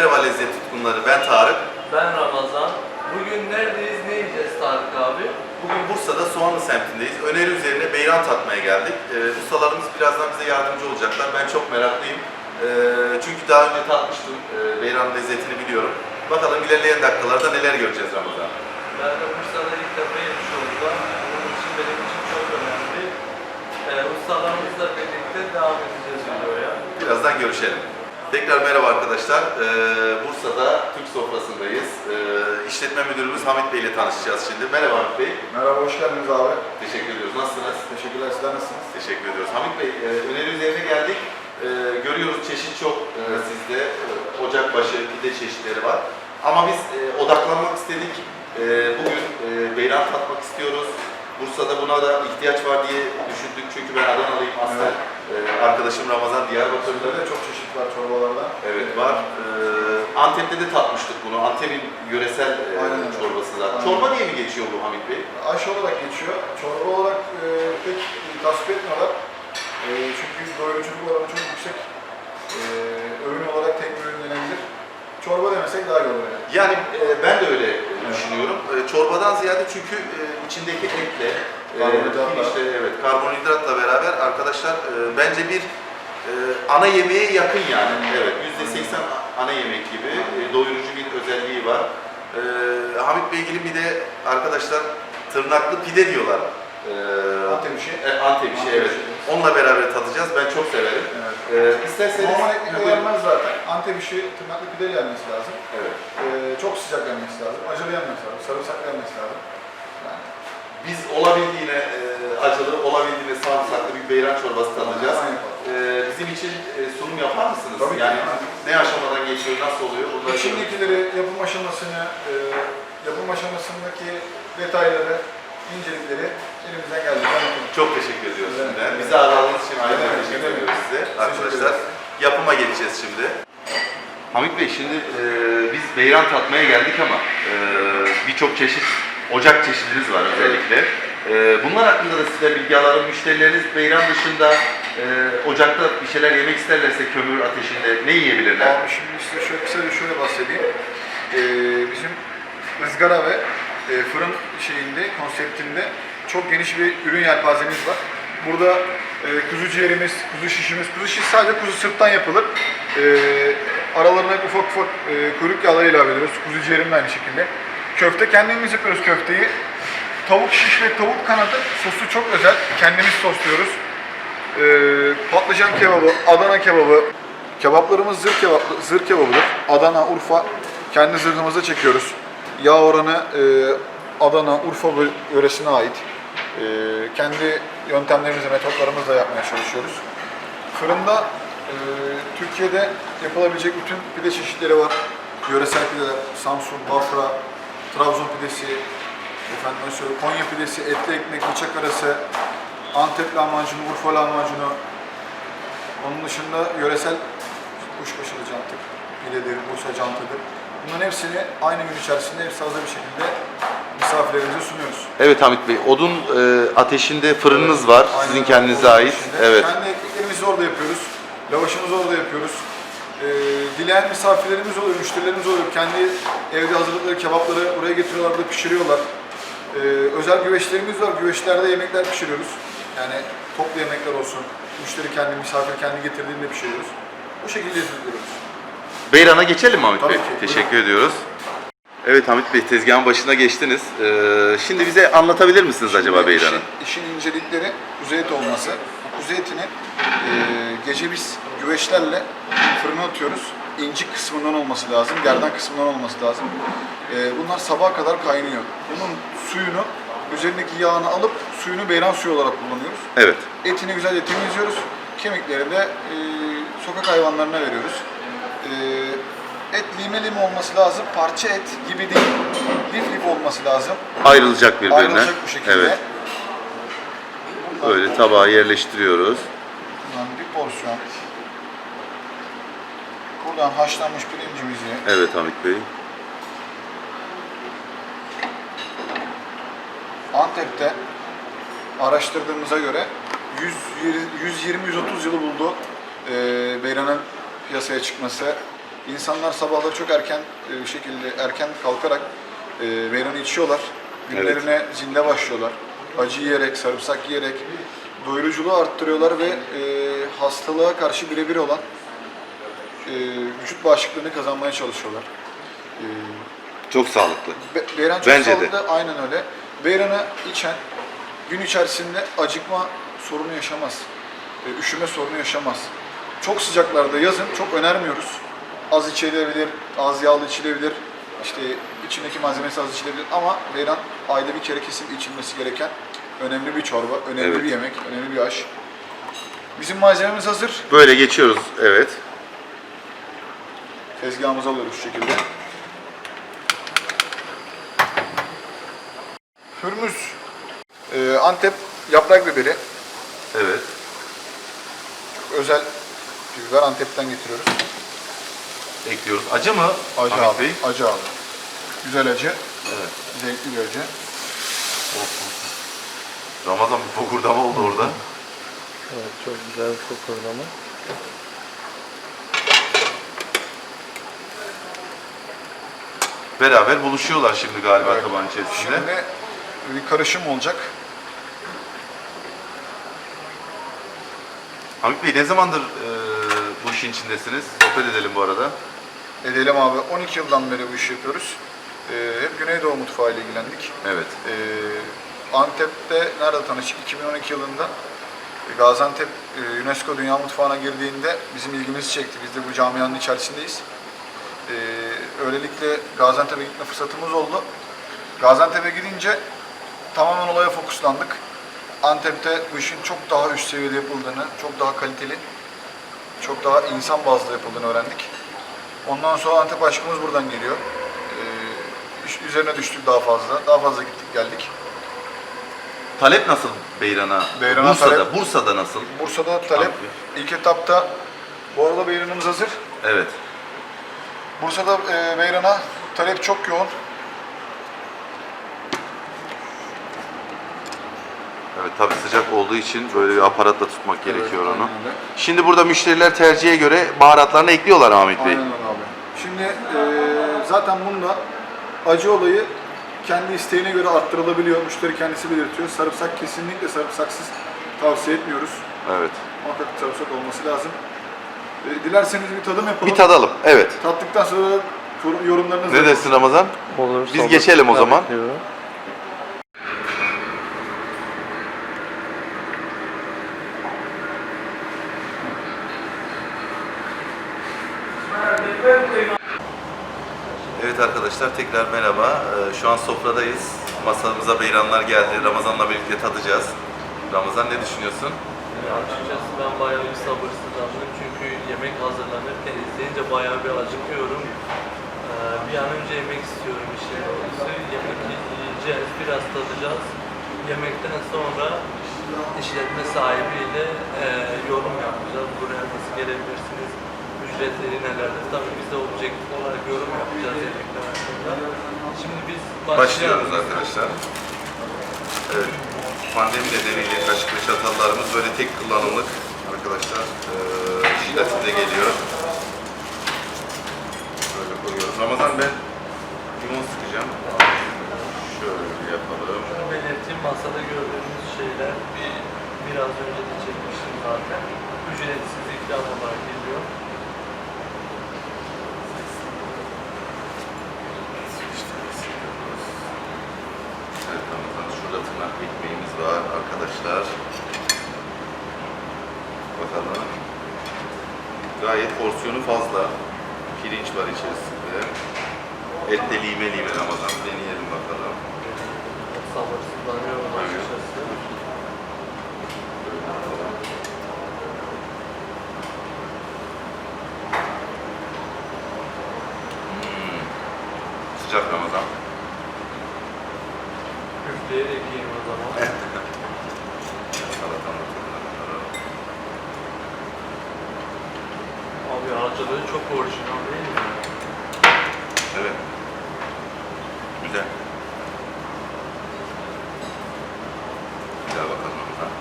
Merhaba lezzet tutkunları, ben Tarık. Ben Ramazan. Bugün neredeyiz, ne yiyeceğiz Tarık abi? Bugün Bursa'da Soğanlı semtindeyiz. Öneri üzerine beyran tatmaya geldik. Ee, ustalarımız birazdan bize yardımcı olacaklar. Ben çok meraklıyım. Ee, çünkü daha önce tatmıştım. Ee, beyran lezzetini biliyorum. Bakalım ilerleyen dakikalarda neler göreceğiz Ramazan. Ben de Bursa'da ilk defa yemiş olacağım. Bunun için benim için çok önemli. Ee, ustalarımızla birlikte devam edeceğiz videoya. Birazdan görüşelim. Tekrar merhaba arkadaşlar. Ee, Bursa'da Türk sofrasındayız. Ee, işletme müdürümüz Hamit Bey ile tanışacağız şimdi. Merhaba Hamit Bey. Merhaba, hoş geldiniz abi. Teşekkür ediyoruz. Nasılsınız? Teşekkürler, sizler nasılsınız? Teşekkür ediyoruz. Hamit Bey, e, öneri üzerine geldik. E, görüyoruz çeşit çok e, sizde. E, Ocakbaşı, pide çeşitleri var. Ama biz e, odaklanmak istedik. E, bugün e, beyran tatmak istiyoruz. Bursa'da buna da ihtiyaç var diye düşündük. Çünkü ben Adanalıyım aslen. E, arkadaşım Ramazan Diyarbakır'da. Burada çok çeşit var çorbalarda. Evet var. E, Antep'te de tatmıştık bunu. Antep'in yöresel e, Aynen çorbası zaten. Aynen. Çorba diye mi geçiyor bu Hamit Bey? Aş olarak geçiyor. Çorba olarak e, pek tasvip etmiyorlar. E, çünkü doyuruculuk oranı çok yüksek. E, öğün olarak tek bir öğün denebilir. Çorba demesek daha iyi olur yani. Yani e, ben de öyle düşünüyorum. E, çorbadan ziyade çünkü e, içindeki etle, e, Karbonhidratla. işte evet karbonhidratla beraber arkadaşlar e, bence bir e, ana yemeğe yakın yani. Evet yüzde seksen ana yemek gibi e, doyurucu bir özelliği var. E, Hamit Bey ilgili bir de arkadaşlar tırnaklı pide diyorlar. E, Antep işi. e, Antep işi evet. Onunla beraber tadacağız. Ben çok severim. Evet. E, isterseniz Normal ekmekle yenmez zaten. Antep işi tırnaklı pideyle yenmesi lazım. Evet. E, çok sıcak yenmesi lazım. Acılı yenmesi lazım. Sarımsaklı yenmesi lazım. Yani, Biz olabildiğine e, acılı, olabildiğine sarımsaklı bir beyran çorbası tadacağız. Aynen yapalım. E, bizim için e, sunum yapar mısınız? Tabii ki. yani ne aşamadan geçiyor, nasıl oluyor? Bunları İçindekileri, yapım aşamasını, e, yapım aşamasındaki detayları, incelikleri elimizden anlatalım. çok teşekkür ediyoruz Evet. şimdiden. Bizi ağırladığınız için ayrıca Evet, teşekkür evet. ediyoruz size arkadaşlar. Yapıma geçeceğiz şimdi. Hamit Bey şimdi e, biz beyran tatmaya geldik ama e, birçok çeşit ocak çeşidiniz var özellikle. E, bunlar hakkında da size bilgi alalım. Müşterileriniz beyran dışında e, ocakta bir şeyler yemek isterlerse kömür ateşinde ne yiyebilirler? Abi şimdi size şöyle kısaca şöyle bahsedeyim. Ee, bizim ızgara ve e, fırın şeyinde, konseptinde çok geniş bir ürün yelpazemiz var. Burada e, kuzu ciğerimiz, kuzu şişimiz, kuzu şiş sadece kuzu sırttan yapılır. E, aralarına ufak ufak e, kuyruk yağları ilave ediyoruz. Kuzu ciğerim de aynı şekilde. Köfte kendimiz yapıyoruz köfteyi. Tavuk şiş ve tavuk kanadı sosu çok özel. Kendimiz sosluyoruz. Ee, patlıcan kebabı, Adana kebabı. Kebaplarımız zırh, kebap, zırh kebabıdır. Adana, Urfa kendi zırhımıza çekiyoruz. Yağ oranı e, Adana, Urfa yöresine ait. E, kendi yöntemlerimizle, metotlarımızla yapmaya çalışıyoruz. Fırında e, Türkiye'de yapılabilecek bütün pide çeşitleri var. Yöresel pideler, Samsun, Bafra, Trabzon pidesi, efendim söyle Konya pidesi, etli ekmek, bıçak arası, Antep lahmacunu, Urfa lahmacunu. Onun dışında yöresel kuşbaşılı cantık, pidedir, Bursa cantıdır. Bunların hepsini aynı gün içerisinde hepsi hazır bir şekilde misafirlerimize sunuyoruz. Evet Hamit Bey, odun e, ateşinde fırınınız var, Aynen sizin kendinize ait. içinde. Evet. Kendi ekmeklerimizi orada yapıyoruz. Lavaşımızı orada yapıyoruz. Ee, dileyen misafirlerimiz oluyor, müşterilerimiz oluyor. Kendi evde hazırladıkları kebapları buraya getiriyorlar, burada pişiriyorlar. Ee, özel güveçlerimiz var. Güveçlerde yemekler pişiriyoruz. Yani toplu yemekler olsun. Müşteri kendi, misafir kendi getirdiğinde pişiriyoruz. Bu şekilde hizmet veriyoruz. Beyran'a geçelim mi Hamit Tabii Bey? ki, Teşekkür ediyoruz. Evet Hamit Bey, tezgahın başına geçtiniz. Ee, şimdi bize anlatabilir misiniz acaba Beyran'ı? işin, işin incelikleri kuzu eti olması. Bu kuzu etini e, gece biz güveçlerle fırına atıyoruz. İnci kısmından olması lazım, gerdan kısmından olması lazım. E, bunlar sabaha kadar kaynıyor. Bunun suyunu, üzerindeki yağını alıp suyunu beyran suyu olarak kullanıyoruz. Evet. Etini güzelce temizliyoruz. Kemikleri de e, sokak hayvanlarına veriyoruz. E, et lime lime olması lazım. Parça et gibi değil. Lif lif olması lazım. Ayrılacak birbirine. Ayrılacak bu şekilde. Evet. Böyle tabağa yerleştiriyoruz. Buradan bir porsiyon. Buradan haşlanmış pirincimizi Evet Hamit Bey. Antep'te araştırdığımıza göre 120-130 yılı buldu e, beyranın piyasaya çıkması. İnsanlar sabahları çok erken e, bir şekilde erken kalkarak e, beyranı içiyorlar. Günlerine zinde başlıyorlar. Acı yiyerek, sarımsak yiyerek doyuruculuğu arttırıyorlar ve e, hastalığa karşı birebir olan e, vücut bağışıklığını kazanmaya çalışıyorlar. E, Çok sağlıklı. Be- Beyran çok Bence de. sağlıklı, aynen öyle. Beyran'ı içen gün içerisinde acıkma sorunu yaşamaz. E, Üşüme sorunu yaşamaz. Çok sıcaklarda yazın çok önermiyoruz. Az içilebilir, az yağlı içilebilir. İşte içindeki malzemesi az içilebilir ama beyran ayda bir kere kesin içilmesi gereken önemli bir çorba, önemli Evet. bir yemek, önemli bir aş. Bizim malzememiz hazır. Böyle geçiyoruz. Evet. Tezgahımıza alıyoruz şu şekilde. Hürmüz, e, Antep yaprak biberi, Evet. özel bir biber Antep'ten getiriyoruz. Ekliyoruz. Acı mı? Acı Ahmet abi, Bey? acı abi. Güzel acı, Evet. zevkli bir acı. Ramazan bir fokurdama oldu orada. Evet, çok güzel bir fokurlama. Beraber buluşuyorlar şimdi galiba Evet. taban içerisinde. Şimdi bir karışım olacak. Hamit Bey ne zamandır e, bu işin içindesiniz? Sohbet edelim bu arada. Edelim abi, 12 yıldan beri bu işi yapıyoruz. E, hep Güneydoğu mutfağıyla ilgilendik. Evet. Ee, Antep'te nerede tanıştık? 2012 yılında Gaziantep e, UNESCO Dünya Mutfağı'na girdiğinde bizim ilgimizi çekti. Biz de bu camianın içerisindeyiz. Ee, öylelikle Gaziantep'e gitme fırsatımız oldu. Gaziantep'e gidince tamamen olaya fokuslandık. Antep'te bu işin çok daha üst seviyede yapıldığını, çok daha kaliteli, çok daha insan bazlı yapıldığını öğrendik. Ondan sonra Antep aşkımız buradan geliyor. Ee, üzerine düştük daha fazla. Daha fazla gittik geldik. Talep nasıl Beyran'a? Beyran'a Bursa'da. talep- Bursa'da nasıl? Bursa'da talep ilk etapta bu arada beyranımız hazır. Evet. Bursa'da e, beyrana talep çok yoğun. Evet tabii sıcak olduğu için böyle bir aparatla tutmak gerekiyor onu. aynen öyle. Şimdi burada müşteriler tercihe göre baharatlarını ekliyorlar Ahmet Bey. Aynen öyle abi. Şimdi e, zaten bunda acı olayı kendi isteğine göre arttırılabiliyor. Müşteri kendisi belirtiyor. Sarımsak kesinlikle sarımsaksız tavsiye etmiyoruz. Evet. Muhakkak sarımsak olması lazım. E, dilerseniz bir tadım yapalım. Bir tadalım. Evet. Tattıktan sonra yor- yorumlarınızı Ne dersin Ramazan? Olur. Biz geçelim o zaman. bekliyorum. Arkadaşlar tekrar merhaba. Ee, Şu an sofradayız. Masamıza beyranlar geldi. Ramazan'la birlikte tadacağız. Ramazan ne düşünüyorsun? Açıkçası ben bayağı bir sabırsızlandım çünkü yemek hazırlanırken izleyince bayağı bir acıkıyorum. Ee, bir an önce yemek istiyorum işin doğrusu. Yemek yiyeceğiz, biraz tadacağız. Yemekten sonra işletme sahibiyle e, yorum yapacağız. Buraya nasıl gelebilirsiniz, ücretleri nelerdir? Tabii biz de objektif olarak yorum yapacağız yemekler hakkında. Şimdi biz Başlıyoruz arkadaşlar. Evet. Pandemi nedeniyle kaşık ve çatallarımız böyle tek kullanımlık arkadaşlar. Ee, şiddetinde geliyor. Böyle koyuyoruz. Ramazan ben limon sıkacağım. Şöyle yapalım. Şunu belirteyim, masada gördüğünüz şeyler bir, biraz önce de çekmiştim zaten. Ücretsiz ikram olarak geliyor. Evet Ramazan şurada tırnak ekmeğimiz var arkadaşlar. Bakalım. Gayet porsiyonu fazla. Pirinç var içerisinde. Et de lime lime Ramazan. Deneyelim bakalım. Sabırsızlanıyorum açıkçası. Hmm. Sıcak Ramazan. Üfleyerek yiyeyim o zaman. Salatanın tadına bakalım. Harcadığı çok orijinal değil mi? Evet. Güzel. Güzel bakalım Ramazan.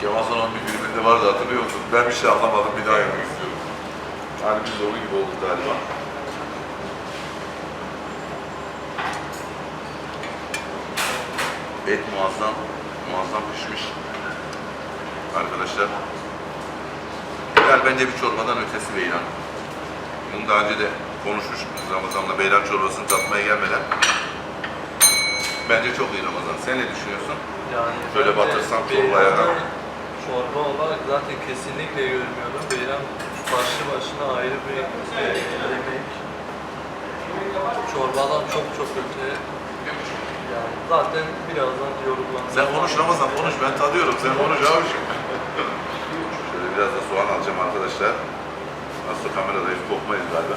Kemal Sunal'ın bir filminde vardı hatırlıyor musun? Ben bir şey anlamadım bir daha yapmak istiyorum. Harbi zoru gibi oldu galiba. Et muazzam, muazzam pişmiş. Arkadaşlar. Beyran bence bir çorbadan ötesi beyran. Bunu daha önce de konuşmuştuk Ramazan'la beyran çorbasını tatmaya gelmeden. Bence çok iyi Ramazan. Sen ne düşünüyorsun? Yani Şöyle ben de batırsam çorbaya, beyranı. Çorba olarak zaten kesinlikle görmüyorum. Beyran başlı başına ayrı bir e, yemek. Çorbadan çok çok öte. Yani zaten birazdan yorumlanacak. Sen konuş Ramazan konuş ben tadıyorum sen konuş. Şöyle biraz da soğan alacağım arkadaşlar. Nasıl kameradayız kokmayız galiba.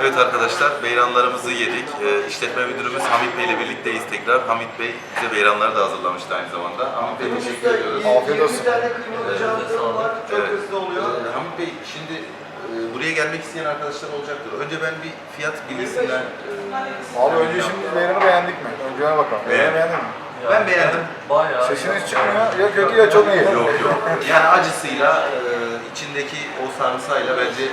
Evet arkadaşlar beyranlarımızı yedik. Ee, işletme müdürümüz Hamit Bey ile birlikteyiz tekrar. Hamit Bey bize beyranları da hazırlamıştı aynı zamanda. Hamit Bey teşekkür ediyoruz. Afiyet olsun. Tane kıymalı jantım var. Çok Evet. hızlı oluyor. Ee, Hamit Bey şimdi e, buraya gelmek isteyen arkadaşlar olacaktır. Önce ben bir fiyat bilgisinden e, Abi önce şimdi beyranı beğendik mi? Önce ona bakalım. Beyranı Beğendim. beğendin mi? Yani Ben beğendim. Bayağı. Sesiniz çıkmıyor. Ya kötü ya çok iyi. Yok yok. Yani acısıyla e, içindeki o sarımsağıyla bence e,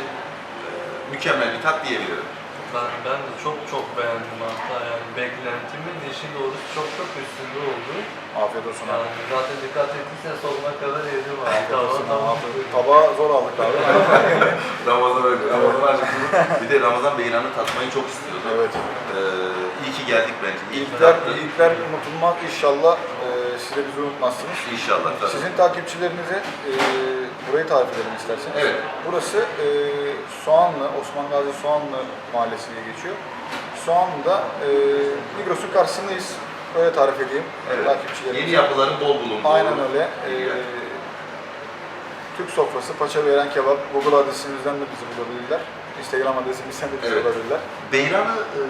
mükemmel bir tat diyebilirim. Ben, ben de çok çok beğendim hatta yani beklentimin işin doğrusu çok çok üstünde oldu. Afiyet olsun abi. Yani zaten dikkat ettiysen sonuna kadar yedim abi. Afiyet olsun. tamam. Tabağı zor aldık abi. Ramazan öyle. Ramazan acıklı. bir de Ramazan beyranı tatmayı çok istiyordu. evet. Ee, iyi ki geldik bence. İyi İlkler, ilkler unutulmaz inşallah. Ee, siz de bizi unutmazsınız. İnşallah tabii. Sizin takipçilerinize e, burayı tarif edelim isterseniz. Evet. Burası e, Soğanlı, Osman Gazi Soğanlı Mahallesi diye geçiyor. Soğanlı'da e, Migros'un karşısındayız. Öyle tarif edeyim Evet. takipçilerimize. Yeni yapıların bol bulunduğu. Aynen öyle. E, Türk sofrası, paça veren kebap. Google adresimizden de bizi bulabilirler. Instagram adresimizden de bizi Evet. bulabilirler. Beyranı e,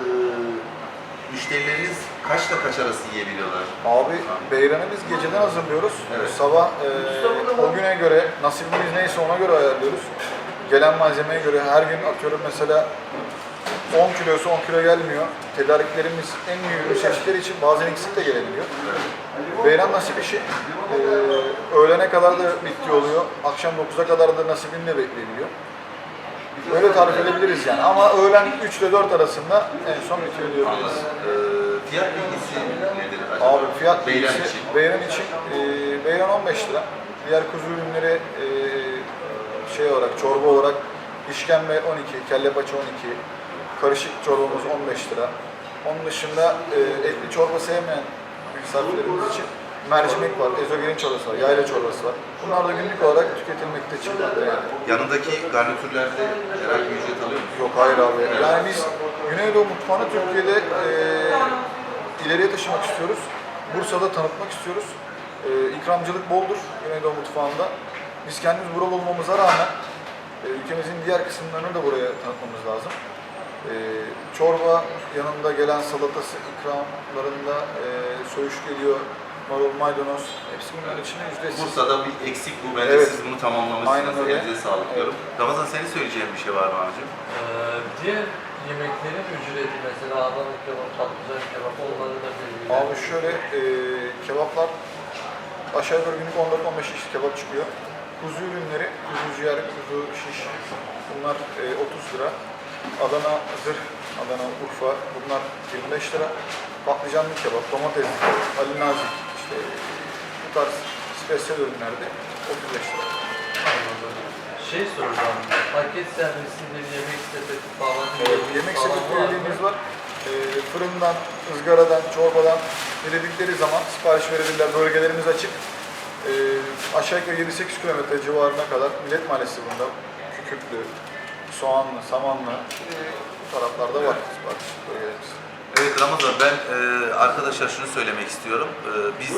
müşterileriniz kaçta kaç arası yiyebiliyorlar? Abi beyranı biz geceden hazırlıyoruz. Evet. Sabah e, o güne göre nasibimiz neyse ona göre ayarlıyoruz. Gelen malzemeye göre her gün atıyorum mesela 10 kilosu 10 kilo gelmiyor. Tedariklerimiz en iyi ürün seçtikleri için bazen eksik de gelebiliyor. Beyran nasip işi. E, öğlene kadar da bitti oluyor. Akşam 9'a kadar da nasibini de bekleyebiliyor. Öyle tarif edebiliriz yani. Ama öğlen 3 ile 4 arasında en son bitiyor diyoruz. Ee, fiyat bilgisi nedir acaba? Abi fiyat Beyran bilgisi, için. Beyran için e, beyran 15 lira. Diğer kuzu ürünleri e, şey olarak çorba olarak işkembe 12, kelle paça 12, karışık çorbamız 15 lira. Onun dışında e, etli çorba sevmeyen misafirlerimiz için mercimek var, ezogelin çorbası var, yayla çorbası var. Bunlar da günlük olarak tüketilmekte çıkmakta yani. Yanındaki garnitürlerde herhangi bir ücret alıyor musunuz? Yok hayır abi. Yani biz Güneydoğu mutfağını Türkiye'de e, ileriye taşımak istiyoruz. Bursa'da tanıtmak istiyoruz. E, ikramcılık boldur Güneydoğu mutfağında. Biz kendimiz buralı olmamıza rağmen e, ülkemizin diğer kısımlarını da buraya tanıtmamız lazım. E, çorba yanında gelen salatası ikramlarında e, söğüş geliyor, marul, maydanoz hepsi bunların içinde ücretsiz. Bursa'da bir eksik bu. Bence Evet. siz bunu tamamlamışsınız. Aynen öyle. Elinize sağlık diyorum. Ramazan senin söyleyeceğin bir şey var mı abicim? Ee, diğer yemeklerin ücreti mesela Adana kebap, patlıcan kebap onları da belirli. Abi şöyle e, kebaplar aşağı yukarı günlük 14-15 şiş kebap çıkıyor. Kuzu ürünleri, kuzu ciğer, kuzu şiş bunlar e, 30 lira. Adana zırh, Adana Urfa bunlar 25 lira. Patlıcanlı kebap, domatesli kebap, Ali Nazik işte bu tarz spesiyel ürünlerde 35 lira. Şey soracağım, paket servisidir, yemek sepeti falan. Evet, yemek sepeti üyeliğimiz var. E, fırından, ızgaradan, çorbadan diledikleri zaman sipariş verebilirler. Bölgelerimiz açık. E, aşağı yukarı 7-8 kilometre civarına kadar Millet Mahallesi bunda. Kükürtlü, Soğanlı, Samanlı bu taraflarda var sipariş bölgelerimiz. Evet Ramazan ben e, arkadaşlar şunu söylemek istiyorum. E, biz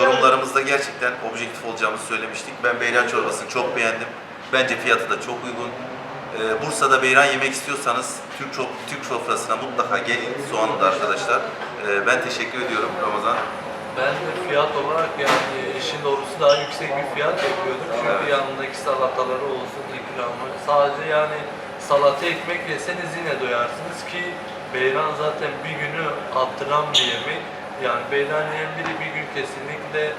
yorumlarımızda gerçekten objektif olacağımızı söylemiştik. Ben beyran çorbasını çok beğendim. Bence fiyatı da çok uygun. E, Bursa'da beyran yemek istiyorsanız Türk, Türk sofrasına mutlaka gelin Soğanlı'da arkadaşlar. E, ben teşekkür ediyorum Ramazan. Ben fiyat olarak yani işin doğrusu daha yüksek bir fiyat bekliyordum. Çünkü Evet. yanındaki salataları olsun, ikramı. Sadece yani salata ekmek yeseniz yine doyarsınız ki beyran zaten bir günü attıran bir yemek. Yani beyran yiyen biri bir gün kesinlikle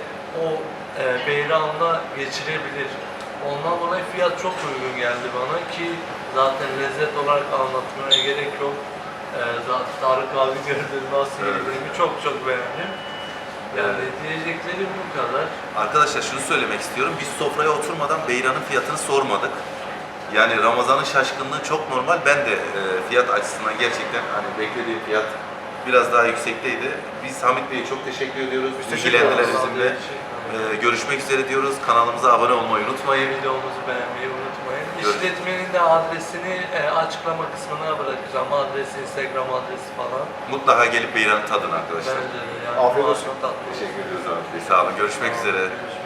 o e, beyranla geçirebilir. Ondan dolayı fiyat çok uygun geldi bana ki zaten lezzet olarak anlatmaya gerek yok. Ee, zaten Tarık abi gördü nasıl yediğimi çok çok beğendim. Yani diyeceklerim bu kadar. Arkadaşlar şunu söylemek istiyorum. Biz sofraya oturmadan beyranın fiyatını sormadık. Yani Ramazan'ın şaşkınlığı çok normal. Ben de e, fiyat açısından gerçekten hani beklediğim fiyat biraz daha yüksekteydi. Biz Hamit Bey'e çok teşekkür ediyoruz. Biz teşekkür İlgilendiler ederiz. bizimle. E, görüşmek üzere diyoruz. Kanalımıza abone olmayı unutmayın. Videomuzu beğenmeyi unutmayın. Görüşürüz. İşletmenin de adresini e, açıklama kısmına bırakacağım. Adresi, Instagram adresi falan. Mutlaka gelip beyranı tadın arkadaşlar. Bence de yani. Afiyet olsun. tatlı. Teşekkür ediyoruz abi. Sağ olun. Görüşmek üzere. Görüşmek